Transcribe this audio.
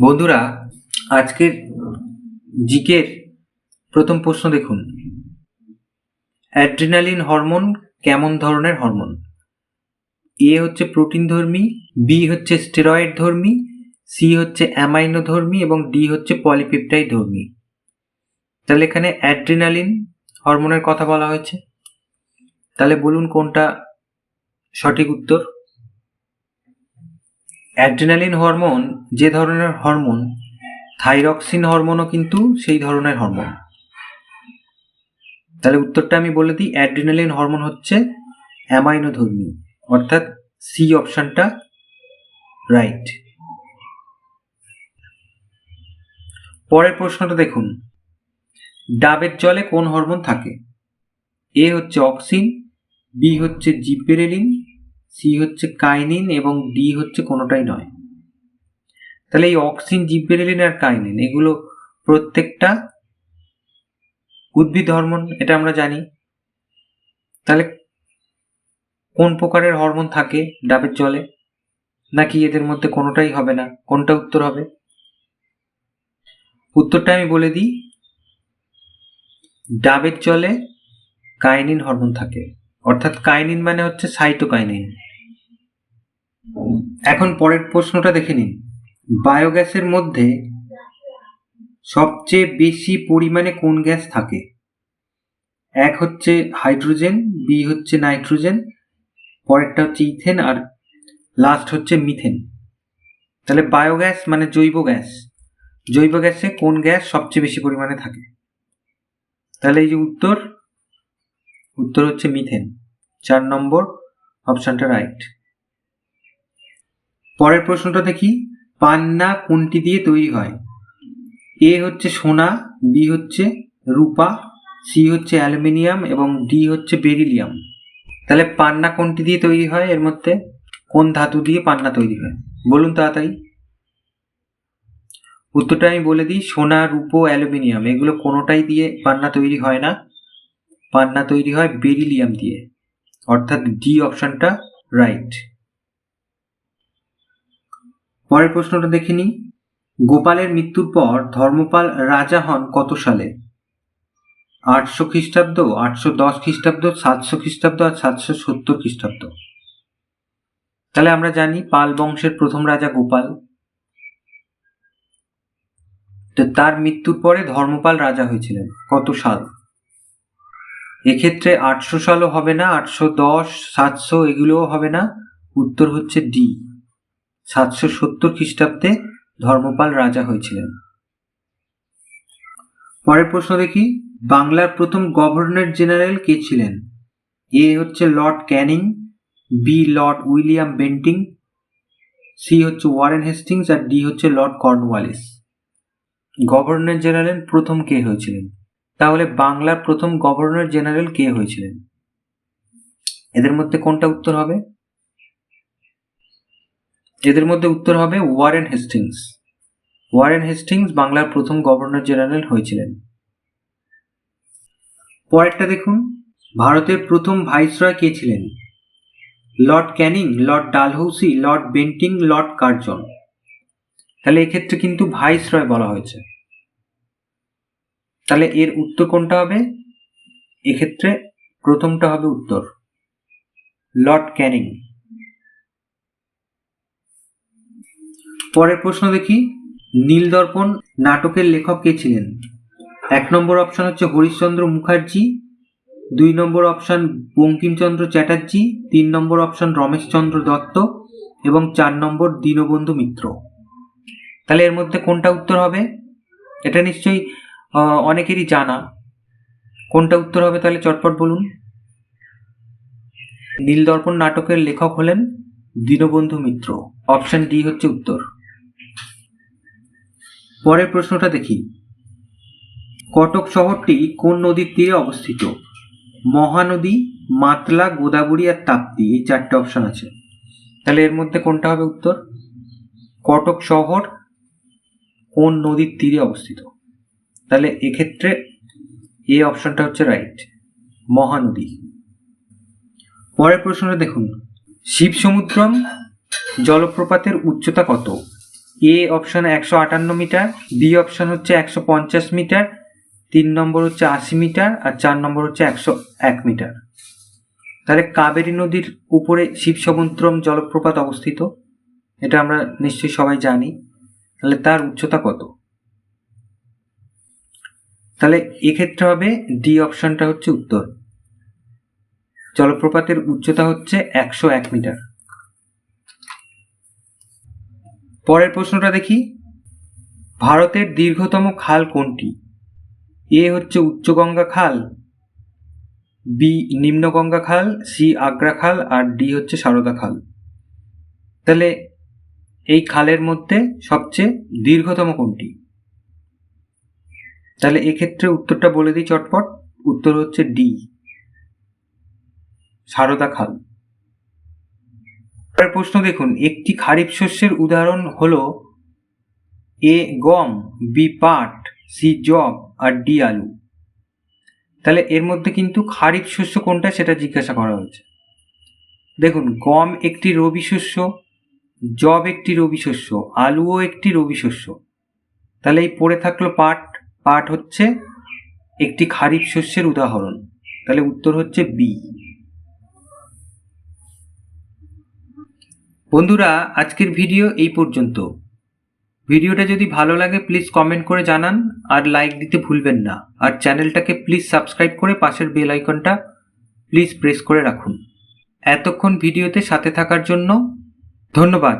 বন্ধুরা, আজকের জিকের প্রথম প্রশ্ন দেখুন। অ্যাড্রিনালিন হরমোন কেমন ধরনের হরমোন? এ হচ্ছে প্রোটিন ধর্মী, বি হচ্ছে স্টেরয়েড ধর্মী, সি হচ্ছে অ্যামাইনো ধর্মী এবং ডি হচ্ছে পলিপেপটাইড ধর্মী। তাহলে এখানে অ্যাড্রিনালিন হরমোনের কথা বলা হয়েছে। তাহলে বলুন কোনটা সঠিক উত্তর? অ্যাড্রিনালিন হরমোন, যে ধরনের হরমোন, থাইরক্সিন হরমোনও কিন্তু সেই ধরনের হরমোন। তাহলে উত্তরটা আমি বলে দিই, অ্যাড্রিনালিন হরমোন হচ্ছে অ্যামাইনো ধর্মী অর্থাৎ সি অপশানটা রাইট। পরের প্রশ্নটা দেখুন, ডাবের জলে কোন হরমোন থাকে? এ হচ্ছে অক্সিন, বি হচ্ছে জিপেরেলিন সি হচ্ছে কাইনিন এবং ডি হচ্ছে কোনোটাই নয়। তাহলে এই অক্সিন জিপেরেলিন আর কাইনিন, এগুলো প্রত্যেকটা উদ্ভিদ হরমোন, এটা আমরা জানি। তাহলে কোন প্রকারের হরমোন থাকে ডাবের জলে? নাকি এদের মধ্যে কোনোটাই হবে না? কোনটা উত্তর হবে? উত্তরটা আমি বলে দিই। ডাবের জলে কাইনিন হরমোন থাকে। অর্থাৎ কাইনিন মানে হচ্ছে সাইটোকাইনিন। এখন পরের প্রশ্নটা দেখে নিন। বায়োগ্যাসের মধ্যে সবচেয়ে বেশি পরিমাণে কোন গ্যাস থাকে? এক হচ্ছে হাইড্রোজেন, বি হচ্ছে নাইট্রোজেন, পরেরটা হচ্ছে ইথেন, আর লাস্ট হচ্ছে মিথেন। তাহলে বায়োগ্যাস মানে জৈব গ্যাস। জৈব গ্যাসে কোন গ্যাস সবচেয়ে বেশি পরিমাণে থাকে? তাহলে এই যে উত্তর উত্তর হচ্ছে মিথেন। চার নম্বর অপশনটা রাইট পরের প্রশ্নটা দেখি পান্না কোনটি দিয়ে তৈরি হয়? এ হচ্ছে সোনা, বি হচ্ছে রূপা, সি হচ্ছে অ্যালুমিনিয়াম এবং ডি হচ্ছে বেরিলিয়াম। তাহলে পান্না কোনটি দিয়ে তৈরি হয় এর মধ্যে? কোন ধাতু দিয়ে পান্না তৈরি হয়? বলুন তাড়াতাড়ি। উত্তরটা আমি বলে দিই, সোনা, রূপো অ্যালুমিনিয়াম। এগুলো কোনোটাই দিয়ে পান্না তৈরি হয় না। পান্না তৈরি হয় বেরিলিয়াম দিয়ে। অর্থাৎ ডি অপশনটা রাইট। পরের প্রশ্নটা দেখে নিই। গোপালের মৃত্যুর পর ধর্মপাল রাজা হন কত সালে? আটশো খ্রিস্টাব্দ, আটশো দশ খ্রিস্টাব্দ, সাতশো খ্রিস্টাব্দ আর সাতশো সত্তর খ্রিস্টাব্দ। তাহলে আমরা জানি পাল বংশের প্রথম রাজা গোপাল। তো তার মৃত্যুর পরে ধর্মপাল রাজা হয়েছিলেন, কত সাল? এক্ষেত্রে আটশো সালও হবে না, আটশো দশ, সাতশো এগুলোও হবে না। উত্তর হচ্ছে ডি। সাতশো সত্তর খ্রিস্টাব্দে ধর্মপাল রাজা হয়েছিলেন। পরের প্রশ্ন দেখি, বাংলার প্রথম গভর্নর জেনারেল কে ছিলেন? এ হচ্ছে Lord Canning, B Lord William Bentinck, C হচ্ছে ওয়ারেন হেস্টিংস, আর ডি হচ্ছে লর্ড কর্নওয়ালিস। গভর্নর জেনারেল প্রথম কে হয়েছিলেন? তাহলে বাংলার প্রথম গভর্নর জেনারেল কে হয়েছিলেন? এদের মধ্যে কোনটা উত্তর হবে? এদের মধ্যে উত্তর হবে ওয়ারেন হেস্টিংস। ওয়ারেন হেস্টিংস বাংলার প্রথম গভর্নর জেনারেল হয়েছিলেন। পরেরটা দেখুন, ভারতের প্রথম ভাইসরয় কে ছিলেন? Lord Canning, Lord Dalhousie, Lord Bentinck, Lord Curzon. তাহলে এক্ষেত্রে কিন্তু ভাইসরয় বলা হয়েছে। তাহলে এর উত্তর কোনটা হবে? এক্ষেত্রে প্রথমটা হবে উত্তর। Lord Canning. পরের প্রশ্ন দেখি। নীলদর্পণ নাটকের লেখক কে ছিলেন? এক নম্বর অপশন হচ্ছে হরিশ্চন্দ্র মুখার্জি, দুই নম্বর অপশন বঙ্কিমচন্দ্র চ্যাটার্জি, তিন নম্বর অপশন রমেশচন্দ্র দত্ত এবং চার নম্বর দীনবন্ধু মিত্র। তাহলে এর মধ্যে কোনটা উত্তর হবে? এটা নিশ্চয়ই অনেকেরই জানা। কোনটা উত্তর হবে তাহলে চটপট বলুন। নীলদর্পণ নাটকের লেখক হলেন দীনবন্ধু মিত্র। অপশন ডি হচ্ছে উত্তর। পরের প্রশ্নটা দেখি। কটক শহরটি কোন নদীর তীরে অবস্থিত? মহানদী, মাতলা, গোদাবরী আর তাপ্তি, এই চারটে অপশন আছে। তাহলে এর মধ্যে কোনটা হবে উত্তর? কটক শহর কোন নদীর তীরে অবস্থিত? তাহলে এক্ষেত্রে এ অপশনটা হচ্ছে রাইট মহানদী। পরের প্রশ্নটা দেখুন। শিব সমুদ্রম জলপ্রপাতের উচ্চতা কত? এ অপশন একশো আটান্ন মিটার বি অপশন হচ্ছে একশো পঞ্চাশ মিটার, তিন নম্বর হচ্ছে আশি মিটার আর চার নম্বর হচ্ছে একশো এক মিটার। তাহলে কাবেরী নদীর উপরে শিব সমুদ্রম জলপ্রপাত অবস্থিত, এটা আমরা নিশ্চয়ই সবাই জানি, তাহলে তার উচ্চতা কত? তাহলে এক্ষেত্রে হবে ডি অপশনটা হচ্ছে উত্তর। জলপ্রপাতের উচ্চতা হচ্ছে একশো এক মিটার। পরের প্রশ্নটা দেখি। ভারতের দীর্ঘতম খাল কোনটি? এ হচ্ছে উচ্চগঙ্গা খাল, বি নিম্নগঙ্গা খাল, সি আগ্রা খাল, আর ডি হচ্ছে সারদা খাল। তাহলে এই খালের মধ্যে সবচেয়ে দীর্ঘতম কোনটি? তাহলে এক্ষেত্রে উত্তরটা বলে দিই চটপট। উত্তর হচ্ছে ডি, সারদা খাল। পরের প্রশ্ন দেখুন, একটি খারিফ শস্যের উদাহরণ হলো এ গম, বি পাট, সি জব আর ডি আলু। তাহলে এর মধ্যে কিন্তু খারিফ শস্য কোনটা সেটা জিজ্ঞাসা করা হয়েছে। দেখুন, গম একটি রবি শস্য জব একটি রবি শস্য, আলুও একটি রবি শস্য। তাহলে এই পড়ে থাকল পাট পাট হচ্ছে একটি খারিফ শস্যের উদাহরণ। তাহলে উত্তর হচ্ছে বি। বন্ধুরা, আজকের ভিডিও এই পর্যন্ত। ভিডিওটা যদি ভালো লাগে প্লিজ কমেন্ট করে জানান, আর লাইক দিতে ভুলবেন না। আর চ্যানেলটাকে প্লিজ সাবস্ক্রাইব করে পাশের বেল আইকনটা প্লিজ প্রেস করে রাখুন। এতক্ষণ ভিডিওতে সাথে থাকার জন্য ধন্যবাদ।